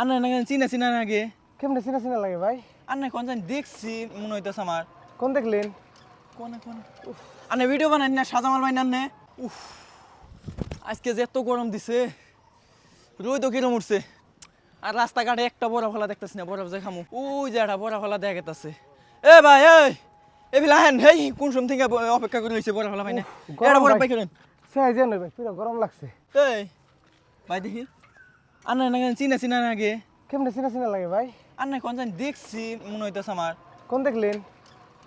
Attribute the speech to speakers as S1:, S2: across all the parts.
S1: আন্না না চিনা চিনা নাগে।
S2: কেমনে চিনা চিনা লাগে ভাই?
S1: আন্না কোন জানি দেখছি মনে হইতেছে আমার।
S2: কোন দেখলেন?
S1: কোনে কোনে? আন্না ভিডিও বানাই না সাজামাল ভাই নান্নে উফ আজকে যে এত গরম দিছে রোদ তো কিরম উঠছে। আর রাস্তাঘাটে একটা বড় ফলা দেখতেছি না বরফ যে খামু ওই যে একটা বড় ফলা দেখা গেতেছে। এ ভাই এই এ হেন হেই কোন সময় থেকে অপেক্ষা করে রয়েছে বড় ফলা ভাই না।
S2: গরম
S1: এটা বড়
S2: ভাই।
S1: পাই করেন
S2: যে ভাই পুরো গরম লাগছে।
S1: এই ভাই দেখি। আন্না না চিনা চিনা নাগে।
S2: কেমনে চিনা চিনা লাগে ভাই?
S1: আন্না কোন জানি দেখছি মনে হইতেছে আমার।
S2: কোন দেখলেন?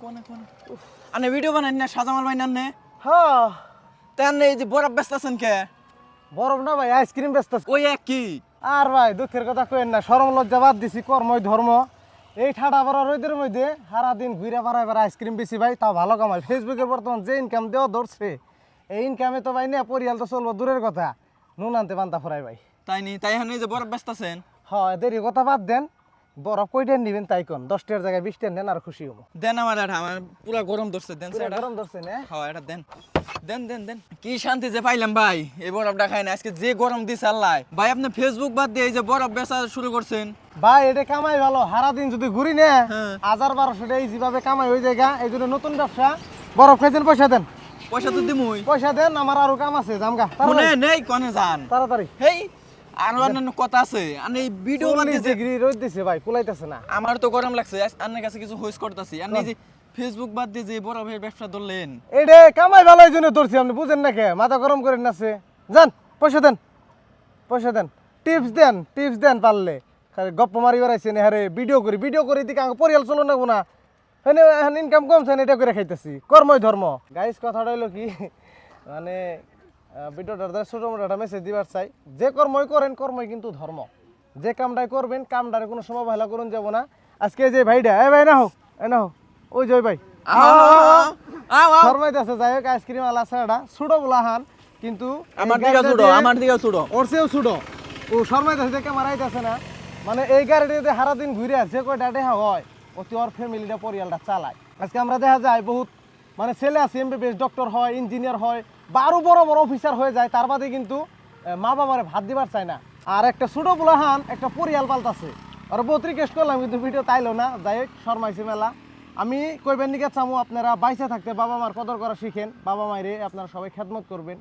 S1: কোনে কোনে? আন্না ভিডিও বানাই না সাজামাল ভাই নান্নে
S2: হ্যাঁ
S1: আন্না এই যে বরফ ব্যস্ত আছেন কে?
S2: বরফ না ভাই আইসক্রিম ব্যস্ত আছি।
S1: ওই এক কি
S2: আর ভাই দুঃখের কথা কইেন না সরম লজ্জা বাদ দিছি কর্মই ধর্ম। এই ঠাডা ভরা রোদের মধ্যে সারাদিন ঘুরে বেড়া আইসক্রিম বেশি ভাই তাও ভালো কামাই। ফেসবুকের বর্তমান যে ইনকাম দেওয়া ধরছে এই ইনকামে তো ভাই না পরিয়াল তো চলবো দূরের কথা। নুন আনতে পান্তা ফরাই ভাই।
S1: তাই নি? তাই হানে যে বরফ ব্যস্ত আছেন
S2: হয় দেরি কথা বাদ দেন। বরফ কইটেন নিবেন তাই কোন? দশটার জায়গায় বিশটার নেন আর খুশি হব।
S1: দেন আমার এটা আমার পুরা গরম ধরছে দেন
S2: গরম ধরছে না?
S1: হ্যাঁ এটা দেন। দেন দেন দেন। কি শান্তি যে পাইলাম ভাই এই বরফটা খাই না। আজকে যে গরম দিছে আল্লাহ। ভাই আপনি ফেসবুক বাদ দিয়ে এই যে বরফ বেচা শুরু করছেন।
S2: ভাই এটা কামাই ভালো। সারা দিন যদি ঘুরি না
S1: হ্যাঁ।
S2: হাজার বারোশো টাকা যেভাবে কামাই হয়ে যায় গা, এই জন্য নতুন ব্যবসা। বরফ খাইছেন পয়সা দেন।
S1: পয়সা তো দিমুই।
S2: পয়সা দেন আমার আরও কাম আছে জামগা
S1: মনে নেই কনে যান।
S2: তাড়াতাড়ি।
S1: হেই আরও অন্যান্য কথা আছে। আর এই ভিডিও বাদ
S2: চল্লিশ
S1: দিয়ে
S2: ডিগ্রি রোদ দিছে ভাই কুলাইতেছে না।
S1: আমার তো গরম লাগছে আপনার কাছে কিছু হইস করতেছি। আর এই যে ফেসবুক বাদ দিয়ে যে বরফের ব্যবসা ধরলেন।
S2: এডে কামাই ভালো এই জন্য ধরছি আপনি বুঝেন না কে? মাথা গরম করেন না সে। যান পয়সা দেন পয়সা দেন। টিপস দেন টিপস দেন পারলে। খালি গপ্প মারি বেড়াইছেন হ্যাঁ ভিডিও করি ভিডিও করি দিকে আমার পরিয়াল চলো না না। হ্যাঁ এখন ইনকাম কমছে না এটা করে খাইতেছি। কর্মই ধর্ম। গাইস কথাটা হইল কি মানে ভিডিওটার দ্বারা ছোটো মোটো একটা মেসেজ দিবার চাই। যে কর্মই করেন কর্মই কিন্তু ধর্ম। যে কামটাই করবেন কামটারে কোনো সময় ভালো করুন যাব না। আজকে যে ভাইটা এ ভাই না হোক এ না হোক ওই জয় ভাই। শর্মাইতেছে যাই হোক আইসক্রিম আলা ছাড়া। ছুটো বলা হান কিন্তু
S1: আমার দিকে ছুটো আমার দিকে ছুটো।
S2: ওর চেয়েও ছুটো। ও শর্মাইতেছে দেখে মারাইতেছে না মানে এই গাড়িটাতে সারাদিন ঘুরে আছে কয় ডাটে হয় অতি ওর ফ্যামিলিটা পরিয়ালটা চালায়। আজকে আমরা দেখা যায় বহুত মানে ছেলে আছে এমবিবিএস ডক্টর হয় ইঞ্জিনিয়ার হয় বা আরও বড় বড় অফিসার হয়ে যায় তার বাদে কিন্তু মা বাবারে ভাত দিবার চায় না। আর একটা ছোট বুলাহান একটা পরিয়াল পাল্টাছে। আর বহুত রিকোয়েস্ট করলাম কিন্তু ভিডিও তাইলো না। যাই হোক শর্মাইছে মেলা। আমি কইবেন নিকে চামু আপনারা বাইসে থাকতে বাবা মার কদর করা শিখেন। বাবা মায়েরে আপনারা সবাই খেদমত করবেন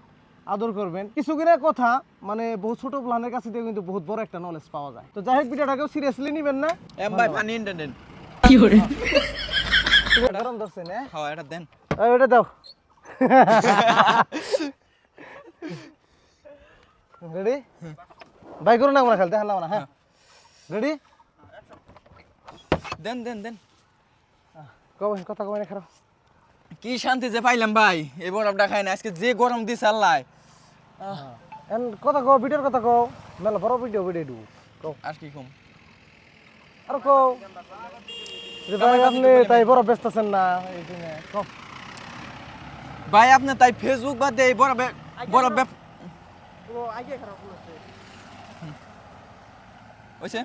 S2: আদর করবেন। কিছু কিনা কথা মানে বহু ছোট প্লানের কাছে দিয়ে কিন্তু বহুত বড় একটা নলেজ পাওয়া যায়। তো যাই হোক ভিডিওটাকেও সিরিয়াসলি নিবেন না।
S1: এম ভাই পানি এনে দেন।
S2: গরম ধরছে না
S1: হ্যাঁ? এটা দেন।
S2: এই, ওটা দাও। রেডি বাই করুন না আমরা খেলতে হারলাম না হ্যাঁ রেডি
S1: দেন দেন দেন
S2: কবে কথা না খারাপ
S1: কি শান্তি যে পাইলাম ভাই এই বরফটা খাই না আজকে যে গরম দিছে আল্লাহ
S2: এন কথা কও ভিডিওর কথা কও মেলা বড় ভিডিও ভিডিও দু কও
S1: আর কি কম
S2: আর কও যে ভাই আপনি তাই বড় ব্যস্ত আছেন না এই দিনে কও
S1: ভাই আপনি তাই ফেসবুক বাদ দিয়ে বড় বড় ব্যব- হইছে?